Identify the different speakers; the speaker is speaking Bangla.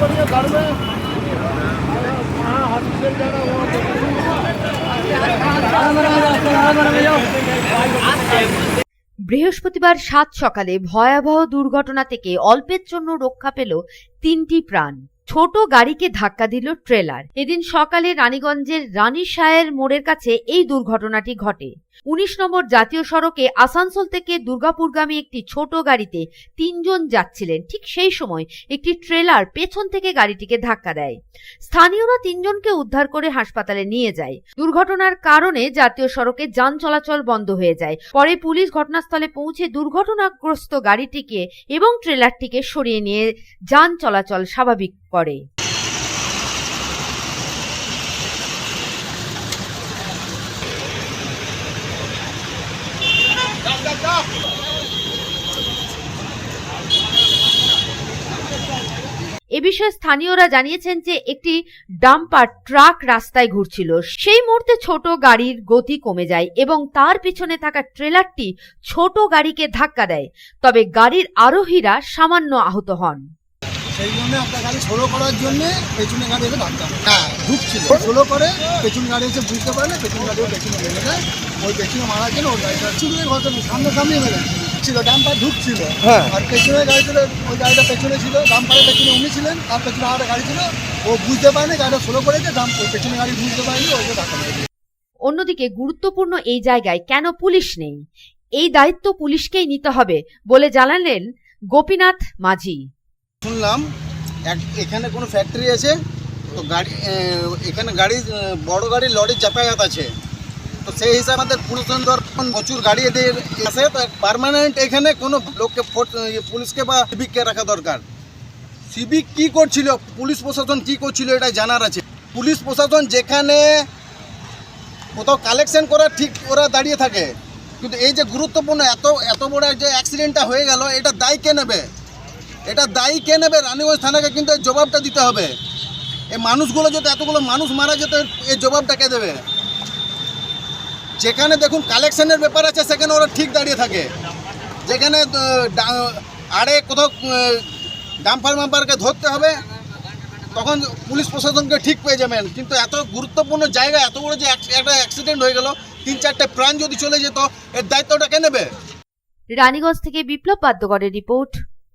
Speaker 1: बढ़िया घर में বৃহস্পতিবার সাত সকালে ভয়াবহ দুর্ঘটনা থেকে অল্পের জন্য রক্ষা পেল তিনটি প্রাণ। ছোট গাড়িকে ধাক্কা দিল ট্রেলার। এদিন সকালে রানীগঞ্জের রানীশায়ের মোড়ের কাছে এই দুর্ঘটনাটি ঘটে। উনিশ নম্বর জাতীয় সড়কে আসানসোল থেকে দুর্গাপুরগামী একটি ছোট গাড়িতে তিনজন যাচ্ছিলেন। ঠিক সেই সময় একটি ট্রেলার পেছন থেকে গাড়িটিকে ধাক্কা দেয়। স্থানীয়রা তিনজনকে উদ্ধার করে হাসপাতালে নিয়ে যায়। দুর্ঘটনার কারণে জাতীয় সড়কে যান চলাচল বন্ধ হয়ে যায়। পরে পুলিশ ঘটনাস্থলে পৌঁছে দুর্ঘটনাগ্রস্ত গাড়িটিকে এবং ট্রেলারটিকে সরিয়ে নিয়ে যান চলাচল স্বাভাবিক করে এ বিষয়ে স্থানীয়রা জানিয়েছেন যে একটি ডাম্পার ট্রাক রাস্তায় ঘুরছিল। সেই মুহূর্তে ছোট গাড়ির গতি কমে যায় এবং তার পিছনে থাকা ট্রেলারটি ছোট গাড়িকে ধাক্কা দেয়। তবে গাড়ির আরোহীরা সামান্য আহত হন।
Speaker 2: সেই জন্য একটা গাড়ি স্লো করার জন্য পেছনে গাড়ি এসে ধাক্কা। হ্যাঁ। ঢুকছিল। স্লো করে পেছন গাড়ি এসে বুঝতে পারে না পেছন গাড়িও পেছনে মেরে দেয় ওই পেছনে মারা গেল ওই গাড়িটা চুরিয়ে ঘটনা সামনে সামনে মেরে ছিল ডাম্পার ঢুকছিল।
Speaker 3: হ্যাঁ।
Speaker 2: আর পেছনে গাড়ি ছিল ওই গাড়িটা পেছনে ছিল ডাম্পারের পেছনে উনি ছিলেন তার পেছনে আর একটা গাড়ি ছিল। ও বুঝতে পারেনি গাড়িটা স্লো করেছে ওই পেছনে গাড়ি বুঝতে পারেনি ওই ধাক্কা মেরে
Speaker 1: অন্যদিকে গুরুত্বপূর্ণ এই জায়গায় কেন পুলিশ নেই? এই দায়িত্ব পুলিশকেই নিতে হবে বলে জানালেন গোপীনাথ মাঝি।
Speaker 3: শুনলাম এক- এখানে কোনো ফ্যাক্টরি আছে তো গাড়ি এখানে গাড়ি বড় গাড়ি লরির যাতায়াত আছে। তো সেই হিসাবে আমাদের পুরুষের প্রচুর গাড়ি এদের আছে তো পার্মানেন্ট এখানে কোনো লোককে ইয়ে, পুলিশকে বা সিভিককে রাখা দরকার। সিভিক কি করছিল পুলিশ প্রশাসন কি করছিল এটা জানার আছে। পুলিশ প্রশাসন যেখানে কোথাও কালেকশন করা ঠিক ওরা দাঁড়িয়ে থাকে। কিন্তু এই যে গুরুত্বপূর্ণ এত এত বড় যে অ্যাক্সিডেন্টটা হয়ে গেল এটা দায় কে নেবে? এটা দায়ী কে নেবে? রানীগঞ্জ থানাকে কিন্তু এই জবাবটা দিতে হবে। এই মানুষগুলো যদি এতগুলো মানুষ মারা যেত এই জবাবটা কে দেবে? যেখানে দেখুন কালেকশনের ব্যাপার আছে, সেখানে ওরা ঠিক দাঁড়িয়ে থাকে। যেখানে আড়ে কোথাও ডাম্পার মাম্পারকে ধরতে হবে, তখন পুলিশ প্রশাসনকে ঠিক পেয়ে যাবেন। কিন্তু এত গুরুত্বপূর্ণ জায়গা, এত বড় যে একটা অ্যাক্সিডেন্ট হয়ে গেল, তিন চারটে প্রাণ যদি চলে যেত, এর দায়িত্বটা কে নেবে?
Speaker 1: রানীগঞ্জ থেকে বিপ্লব বাদ্যকরের রিপোর্ট।